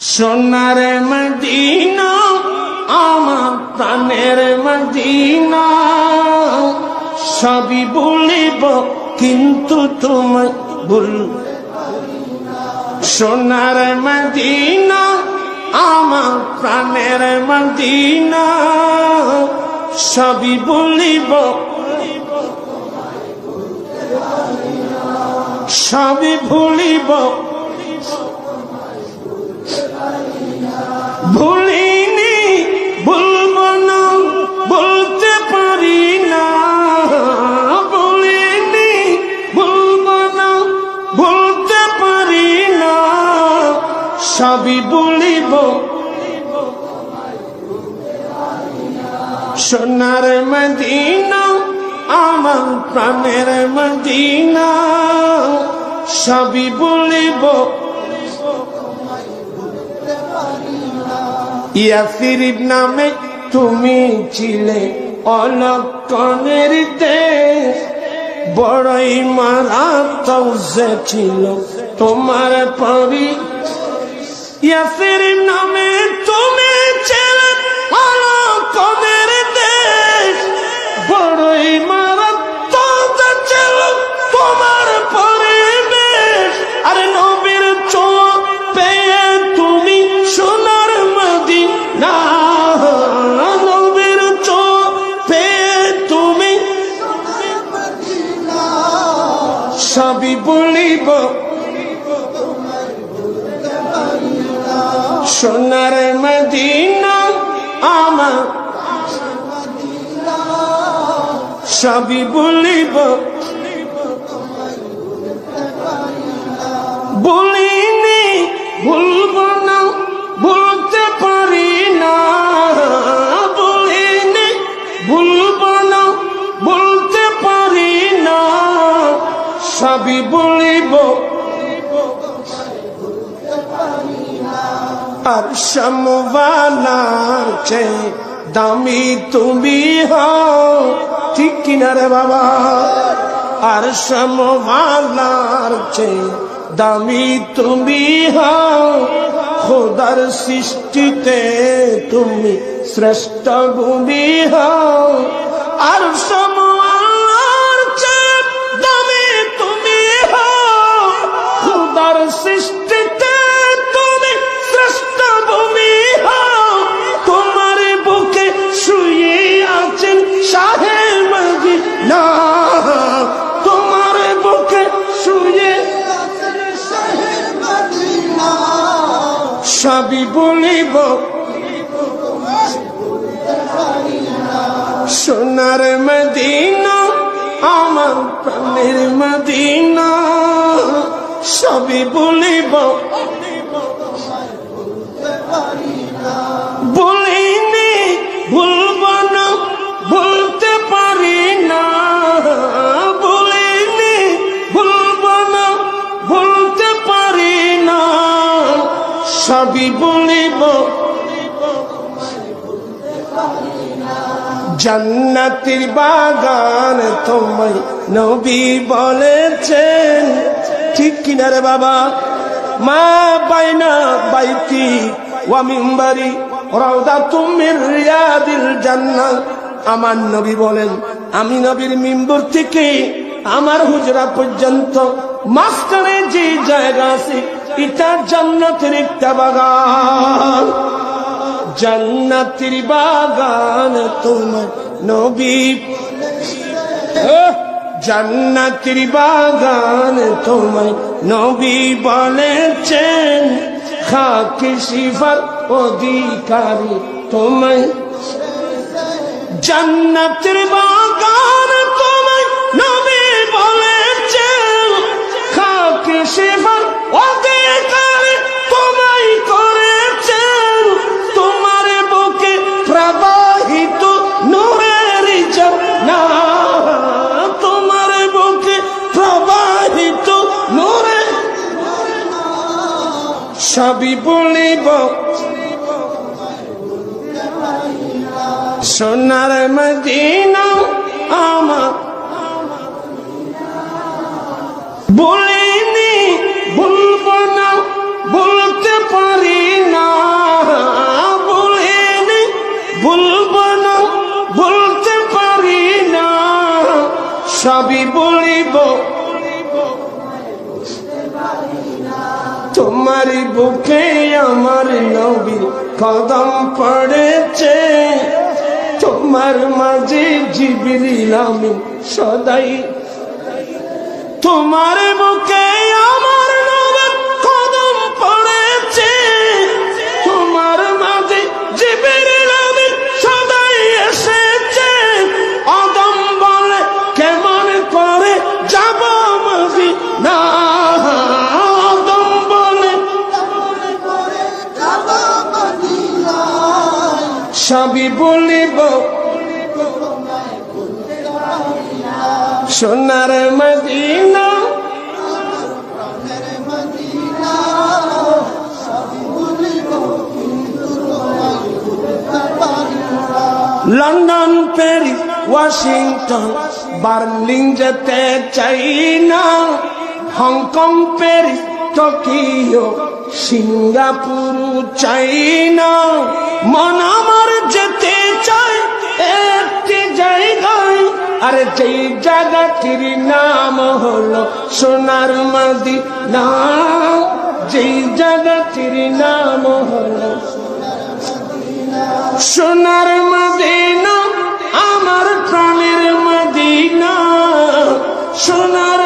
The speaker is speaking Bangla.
সোনার মদিনা, আমার প্রাণের মদিনা। সবই বলিব, কিন্তু তোমায় ভুল সোনার মদিনা, আমার প্রাণের মদিনা। সবই বলিব, সবই ভুলিব। সোনার মদিনা, আমার প্রাণের মদিনা। সবই বলিব। ইয়াসিরিব নামে তুমি ছিলে অলক্ষণের দেশ। বড়ই মারাত্মক ছিল তোমার পরি। ইয়াসিরিব নামে সোনার মদিনা আমার। সবই বলিব। বলিনি সবই বলিব। আর সমবানার চেয়ে দামি তুমি ঠিক কিনা রে বাবা? আর সমবানার চেয়ে দামি তুমি হও। খোদার সৃষ্টিতে তুমি শ্রেষ্ঠ ভূমি হও। আর সমবানার সৃষ্টিতে তুমি শ্রেষ্ঠ ভূমি হও। তোমার বুকে শুয়ে আছেন শাহে মদিনা তোমার বুকে শুয়ে সবই বলিব। সোনার মদিনা, আমার প্রাণের মদিনা। সবই বলিব। বলিনি, ভুলব না বলতে পারি না। বলিনি, ভুলব না বলতে পারি না। সবই বলিব। জান্নাতির বাগান তোমায় নবী বলেছেন। ঠিক কিনা রে বাবা? মা বাইনা বাইতি ওয়া রাউদা তুমির রিয়াদিল জান্নাত আমার নবী বলেন, আমি নবীর মিম্বর থেকে আমার হুজরা পর্যন্ত মাঝখানে যে জায়গা আছে, এটা জান্নাতের একটা বাগান। জান্নাতের বাগান তোমার নবী। আহ! জান্নাতের বাগান তোমায় নবী বলেছেন, খাকি শিফার অধিকারী তোমায়। জান্নাতের বাগান তোমায় নবী বলেছেন, খাকি শিফার সবই বলিব। সোনার মদিনা আমার। বলিনি, ভুলব না বলতে পারি না। বলিনি, ভুলব না বলতে পারি না। সবই বলিব। তোমার বুকে আমার নবীর কদম পড়েছে। তোমার মাঝে জিবিরিল আমি সদাই। তোমার বুকে সবই বলিব, সোনার Medina. London, Paris, Washington, Berlin যেতে চাই না। হংকং, প্যারিস, টোকিও, সিঙ্গাপুর চাই না। মন আমার আরে যেই জায়গাটির নাম হলো সোনার মদিনা। যেই জায়গাটির নাম হলো সোনার মদিনা, আমার প্রাণের মদিনা। সোনার